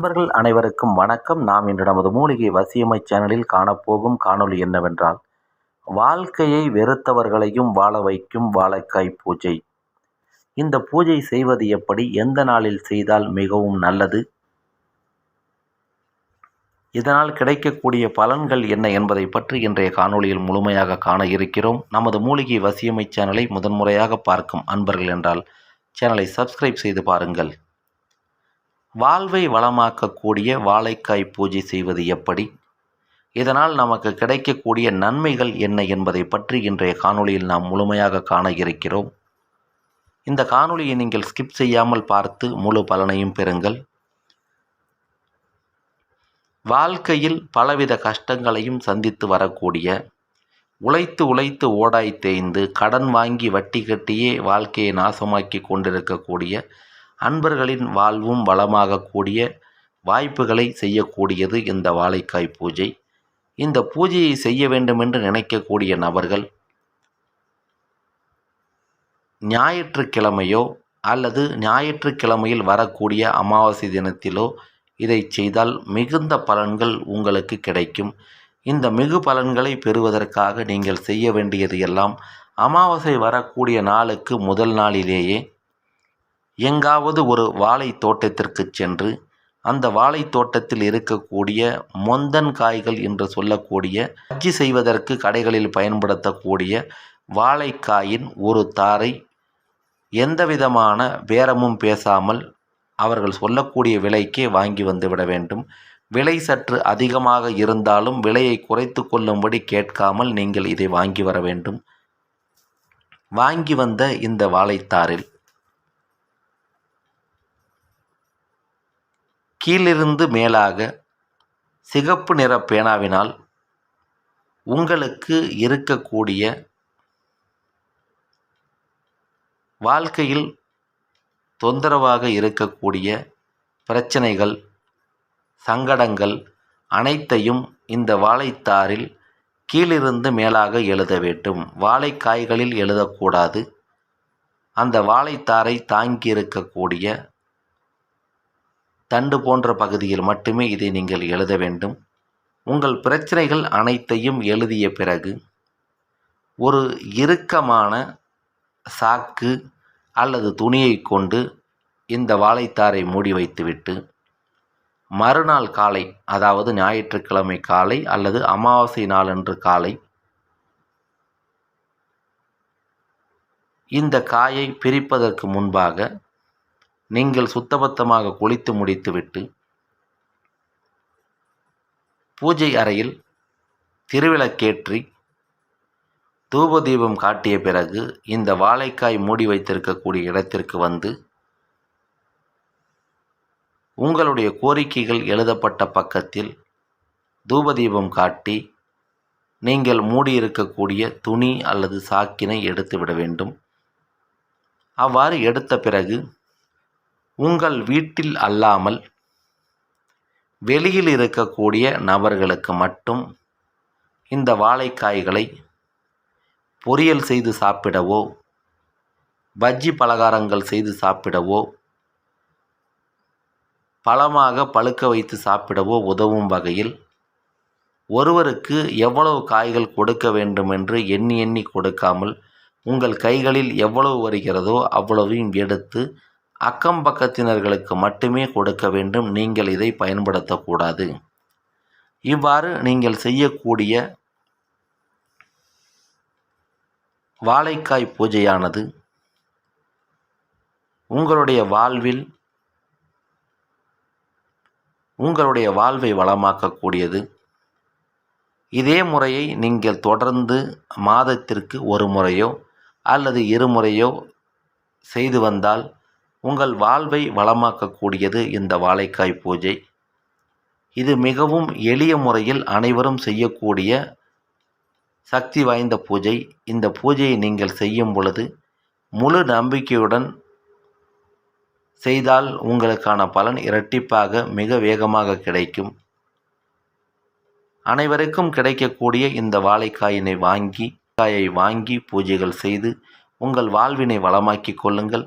நண்பர்கள் அனைவருக்கும் வணக்கம். நாம் இன்று நமது மூலிகை வசியமை சேனலில் காணப்போகும் காணொளி என்னவென்றால் வாழ்க்கையை வெறுத்தவர்களையும் வாழ வைக்கும் வாழைக்காய் பூஜை. இந்த பூஜை செய்வது எப்படி? எந்த நாளில் செய்தால் மிகவும் நல்லது? இதனால் கிடைக்கக்கூடிய பலன்கள் என்ன என்பதை பற்றி இன்றைய காணொளியில் முழுமையாக காண இருக்கிறோம். நமது மூலிகை வசியமை சேனலை முதன்முறையாக பார்க்கும் அன்பர்கள் என்றால் சேனலை சப்ஸ்கிரைப் செய்து பாருங்கள். வாழ்வை வளமாக்கக்கூடிய வாழைக்காய் பூஜை செய்வது எப்படி? இதனால் நமக்கு கிடைக்கக்கூடிய நன்மைகள் என்ன என்பதை பற்றி இன்றைய காணொளியில் நாம் முழுமையாக காண இருக்கிறோம். இந்த காணொளியை நீங்கள் ஸ்கிப் செய்யாமல் பார்த்து முழு பலனையும் பெறுங்கள். வாழ்க்கையில் பலவித கஷ்டங்களையும் சந்தித்து வரக்கூடிய உழைத்து உழைத்து ஓடாய் தேய்ந்து கடன் வாங்கி வட்டி கட்டியே வாழ்க்கையை நாசமாக்கி கொண்டிருக்கக்கூடிய அன்பர்களின் வாழ்வும் வளமாகக்கூடிய வாய்ப்புகளை செய்யக்கூடியது இந்த வாழைக்காய் பூஜை. இந்த பூஜையை செய்ய வேண்டுமென்று நினைக்கக்கூடிய நபர்கள் ஞாயிற்றுக்கிழமையோ அல்லது ஞாயிற்றுக்கிழமையில் வரக்கூடிய அமாவாசை தினத்திலோ இதை செய்தால் மிகுந்த பலன்கள் உங்களுக்கு கிடைக்கும். இந்த மிகு பலன்களை பெறுவதற்காக நீங்கள் செய்ய வேண்டியது எல்லாம் அமாவாசை வரக்கூடிய நாளுக்கு முதல் நாளிலேயே எங்காவது ஒரு வாழை தோட்டத்திற்கு சென்று அந்த வாழை தோட்டத்தில் இருக்கக்கூடிய மொந்தன் காய்கள் என்று சொல்லக்கூடிய அச்சி செய்வதற்கு கடைகளில் பயன்படுத்தக்கூடிய வாழைக்காயின் ஒரு தாரை எந்த விதமான பேரமும் பேசாமல் அவர்கள் சொல்லக்கூடிய விலைக்கே வாங்கி வந்து விட வேண்டும். விலை சற்று அதிகமாக இருந்தாலும் விலையை குறைத்து கொள்ளும்படி கேட்காமல் நீங்கள் இதை வாங்கி வர வேண்டும். வாங்கி வந்த இந்த வாழைத்தாரில் கீழிருந்து மேலாக சிகப்பு நிற பேனாவினால் உங்களுக்கு இருக்கக்கூடிய வாழ்க்கையில் தொந்தரவாக இருக்கக்கூடிய பிரச்சனைகள் சங்கடங்கள் அனைத்தையும் இந்த வாழைத்தாரில் கீழிருந்து மேலாக எழுத வேண்டும். வாழைக்காய்களில் எழுதக்கூடாது. அந்த வாழைத்தாரை தாங்கி இருக்கக்கூடிய தண்டு போன்ற பகுதியில் மட்டுமே இதை நீங்கள் எழுத வேண்டும். உங்கள் பிரச்சனைகள் அனைத்தையும் எழுதிய பிறகு ஒரு இறுக்கமான சாக்கு அல்லது துணியை கொண்டு இந்த வாழைத்தாரை மூடி வைத்துவிட்டு மறுநாள் காலை அதாவது ஞாயிற்றுக்கிழமை காலை அல்லது அமாவாசை நாளன்று காலை இந்த காயை பிரிப்பதற்கு முன்பாக நீங்கள் சுத்தபத்தமாக குளித்து முடித்துவிட்டு பூஜை அறையில் திருவிளக்கேற்றி தூப தீபம் காட்டிய பிறகு இந்த வாழைக்காய் மூடி வைத்திருக்கக்கூடிய இடத்திற்கு வந்து உங்களுடைய கோரிக்கைகள் எழுதப்பட்ட பக்கத்தில் தூபதீபம் காட்டி நீங்கள் மூடியிருக்கக்கூடிய துணி அல்லது சாக்கினை எடுத்துவிட வேண்டும். அவ்வாறு எடுத்த பிறகு உங்கள் வீட்டில் அல்லாமல் வெளியில் இருக்கக்கூடிய நபர்களுக்கு மட்டும் இந்த வாழைக்காய்களை பொரியல் செய்து சாப்பிடவோ பஜ்ஜி பலகாரங்கள் செய்து சாப்பிடவோ பழமாக பழுக்க வைத்து சாப்பிடவோ உதவும் வகையில் ஒருவருக்கு எவ்வளவு காய்கள் கொடுக்க வேண்டும் என்று எண்ணி எண்ணி கொடுக்காமல் உங்கள் கைகளில் எவ்வளவு வருகிறதோ அவ்வளவையும் எடுத்து அக்கம் பக்கத்தினர்களுக்கு மட்டுமே கொடுக்க வேண்டும். நீங்கள் இதை பயன்படுத்தக்கூடாது. இவ்வாறு நீங்கள் செய்யக்கூடிய வாழைக்காய் பூஜையானது உங்களுடைய வாழ்வில் உங்களுடைய வாழ்வை வளமாக்கக்கூடியது. இதே முறையை நீங்கள் தொடர்ந்து மாதத்திற்கு ஒரு முறையோ அல்லது இருமுறையோ செய்து வந்தால் உங்கள் வாழ்வை வளமாக்கக்கூடியது இந்த வாழைக்காய் பூஜை. இது மிகவும் எளிய முறையில் அனைவரும் செய்யக்கூடிய சக்தி வாய்ந்த பூஜை. இந்த பூஜையை நீங்கள் செய்யும் பொழுது முழு நம்பிக்கையுடன் செய்தால் உங்களுக்கான பலன் இரட்டிப்பாக மிக வேகமாக கிடைக்கும். அனைவருக்கும் கிடைக்கக்கூடிய இந்த வாழைக்காயினை வாங்கி காயை வாங்கி பூஜைகள் செய்து உங்கள் வாழ்வினை வளமாக்கிக் கொள்ளுங்கள்.